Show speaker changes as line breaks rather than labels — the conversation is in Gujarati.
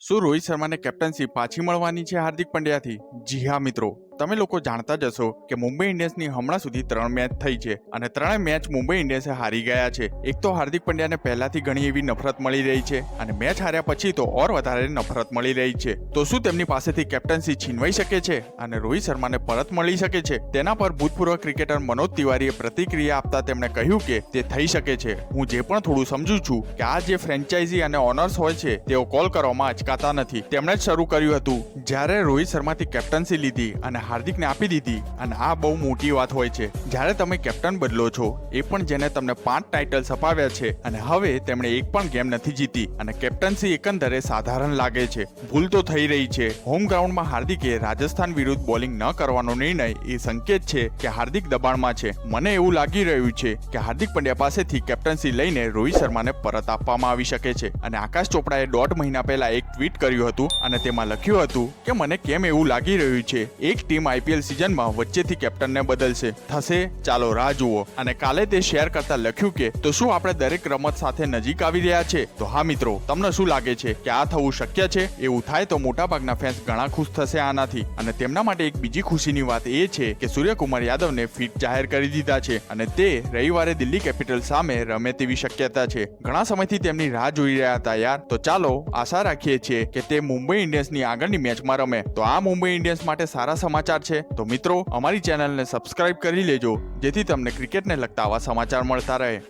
શું રોહિત શર્માને કેપ્ટનશીપ પાછી મળવાની છે હાર્દિક પંડ્યાથી? જી હા મિત્રો. તમે લોકો જાણતા જ હશો કે મુંબઈ ઇન્ડિયન્સની હમણાં સુધી ત્રણ મેચ થઈ છે અને ત્રણેય મેચ મુંબઈ ઇન્ડિયન્સે હારી ગયા છે. એક તો હાર્દિક પંડ્યાને પહેલાથી ઘણી એવી નફરત મળી રહી છે અને મેચ હાર્યા પછી તો ઓર વધારે નફરત મળી રહી છે. તો શું તેમની પાસેથી કેપ્ટન્સી છીનવાઈ શકે છે અને રોહિત શર્માને પરત મળી શકે છે? તેના પર ભૂતપૂર્વ ક્રિકેટર મનોજ તિવારીએ પ્રતિક્રિયા આપતા તેમણે કહ્યું કે તે થઈ શકે છે. હું જે પણ થોડું સમજુ છું કે આ જે ફ્રેન્ચાઇઝી અને ઓનર્સ હોય છે, તેઓ કોલ કરવામાં અચકાતા નથી. તેમણે જ શરૂ કર્યું હતું. જ્યારે રોહિત શર્માથી કેપ્ટન્સી લીધી અને હાર્દિકને આપી દીધી અને આ બહુ મોટી વાત હોય છે. જ્યારે તમે કેપ્ટન બદલો છો, એ પણ જેને તમને પાંચ ટાઇટલ્સ અપાવ્યા છે અને હવે તેમણે એક પણ ગેમ નથી જીતી અને કેપ્ટન્સી એકંદરે સાધારણ લાગે છે. ભૂલ તો થઈ રહી છે. હોમ ગ્રાઉન્ડમાં હાર્દિકે રાજસ્થાન વિરુદ્ધ બોલિંગ ન કરવાનો નિર્ણય એ સંકેત છે કે હાર્દિક દબાણમાં છે. મને એવું લાગી રહ્યું છે કે હાર્દિક પંડ્યા પાસેથી કેપ્ટન્સી લઈને રોહિત શર્માને પરત આપવામાં આવી શકે છે. અને આકાશ ચોપડાએ દોઢ મહિના પહેલા એક ટ્વીટ કર્યું હતું અને તેમાં લખ્યું હતું કે, મને કેમ એવું લાગી રહ્યું છે? એક ટીમ આઈપીએલ સિઝનમાં વચ્ચેથી કેપ્ટનને બદલશે. થશે, ચાલો રાહ જુઓ. અને કાલે તે શેર કરતા લખ્યું કે, તો શું આપણે દરેક રમત સાથે નજીક આવી રહ્યા છે? તો હા મિત્રો, તમને શું લાગે છે કે આ થવું શક્ય છે? એવું થાય તો મોટાભાગના ફેન્સ ઘણા ખુશ થશે આનાથી. અને તેમના માટે એક બીજી ખુશીની વાત એ છે કે સૂર્યકુમાર યાદવને ફિટ જાહેર કરી દીધા છે. અને તે રવિવારે દિલ્હી કેપિટલ સામે રમે તેવી શક્યતા છે. ઘણા સમયથી તેમની રાહ જોઈ રહ્યા હતા યાર. તો ચાલો આશા રાખીએ છીએ કે તે મુંબઈ ઇન્ડિયન્સની આગળની મેચમાં રમે. તો આ મુંબઈ ઇન્ડિયન્સ માટે સારા સમાચાર છે? તો મિત્રો, અમારી ચેનલને સબસ્ક્રાઇબ કરી લેજો, જેથી તમને ક્રિકેટને લગતા આવા સમાચાર મળતા રહે.